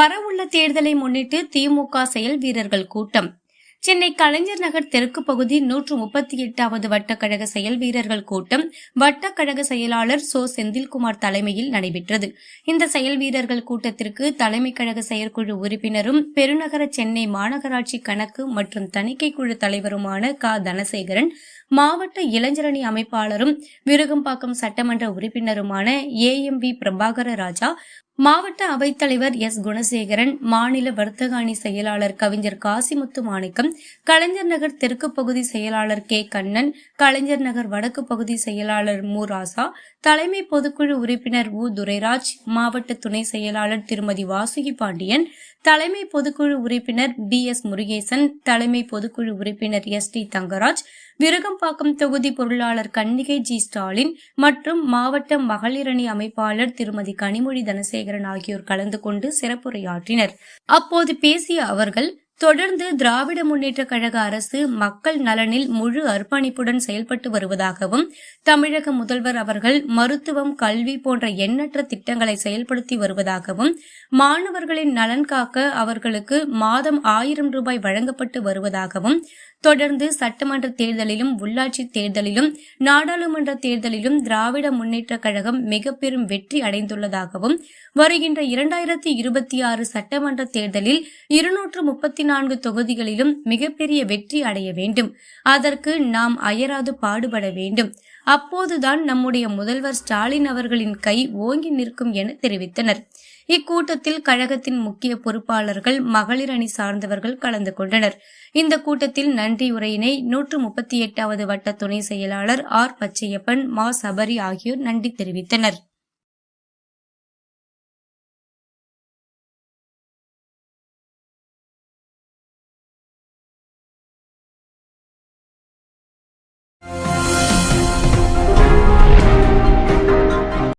வரவுள்ள தேர்தலை முன்னிட்டு திமுக செயல் வீரர்கள் கூட்டம். சென்னை கலைஞர் நகர் தெற்கு பகுதி நூற்று முப்பத்தி எட்டாவது வட்டக்கழக செயல் வீரர்கள் கூட்டம் வட்டக்கழக செயலாளர் சோ செந்தில்குமார் தலைமையில் நடைபெற்றது. இந்த செயல் வீரர்கள் கூட்டத்திற்கு தலைமை கழக செயற்குழு உறுப்பினரும் பெருநகர சென்னை மாநகராட்சி கணக்கு மற்றும் தணிக்கை குழு தலைவருமான க. தனசேகரன் மாவட்ட இளைஞரணி அமைப்பாளரும் விருகம்பாக்கம் சட்டமன்ற உறுப்பினருமான A. M. V. Prabhakara Raja மாவட்ட அவைத்தலைவர் எஸ். குணசேகரன் மாநில வர்த்தக அணி செயலாளர் கவிஞர் காசிமுத்து மாணிக்கம் கலைஞர் நகர் தெற்கு பகுதி செயலாளர் கே. கண்ணன் கலைஞர் நகர் வடக்கு பகுதி செயலாளர் மு. ராசா தலைமை பொதுக்குழு உறுப்பினர் உ. துரைராஜ் மாவட்ட துணை செயலாளர் திருமதி வாசுகி பாண்டியன் தலைமை பொதுக்குழு உறுப்பினர் பி. எஸ். முருகேசன் தலைமை பொதுக்குழு உறுப்பினர் எஸ். டி. தங்கராஜ் விருகம்பாக்கம் தொகுதி பொருளாளர் கன்னிகை ஜி. ஸ்டாலின் மற்றும் மாவட்ட மகளிரணி அமைப்பாளர் திருமதி கனிமொழி தனசேகர் தனசேகரன் ஆகியோர் கலந்து கொண்டு சிறப்புரையாற்றினர். அப்போது பேசிய அவர்கள் தொடர்ந்து திராவிட முன்னேற்ற கழக அரசு மக்கள் நலனில் முழு அர்ப்பணிப்புடன் செயல்பட்டு வருவதாகவும் தமிழக முதல்வர் அவர்கள் மருத்துவம் கல்வி போன்ற எண்ணற்ற திட்டங்களை செயல்படுத்தி வருவதாகவும் மாணவர்களின் நலன் காக்க அவர்களுக்கு மாதம் ஆயிரம் ரூபாய் வழங்கப்பட்டு வருவதாகவும் தொடர்ந்து சட்டமன்ற தேர்தலிலும் உள்ளாட்சி தேர்தலிலும் நாடாளுமன்ற தேர்தலிலும் திராவிட முன்னேற்ற கழகம் மிக பெரும் வெற்றி அடைந்துள்ளதாகவும் வருகின்ற இரண்டாயிரத்தி இருபத்தி ஆறு சட்டமன்ற தேர்தலில் இருநூற்று முப்பத்தி நான்கு தொகுதிகளிலும் மிகப்பெரிய வெற்றி அடைய வேண்டும். அதற்கு நாம் அயராது பாடுபட வேண்டும். அப்போதுதான் நம்முடைய முதல்வர் ஸ்டாலின் அவர்களின் கை ஓங்கி நிற்கும் என தெரிவித்தனர். இக்கூட்டத்தில் கழகத்தின் முக்கிய பொறுப்பாளர்கள் மகளிர் அணி சார்ந்தவர்கள் கலந்து கொண்டனர். இந்த கூட்டத்தில் நன்றி உரையினை நூற்று முப்பத்தி எட்டாவது வட்ட துணை செயலாளர் ஆர் பச்சையப்பன் மா சபரி ஆகியோர் நன்றி தெரிவித்தனர்.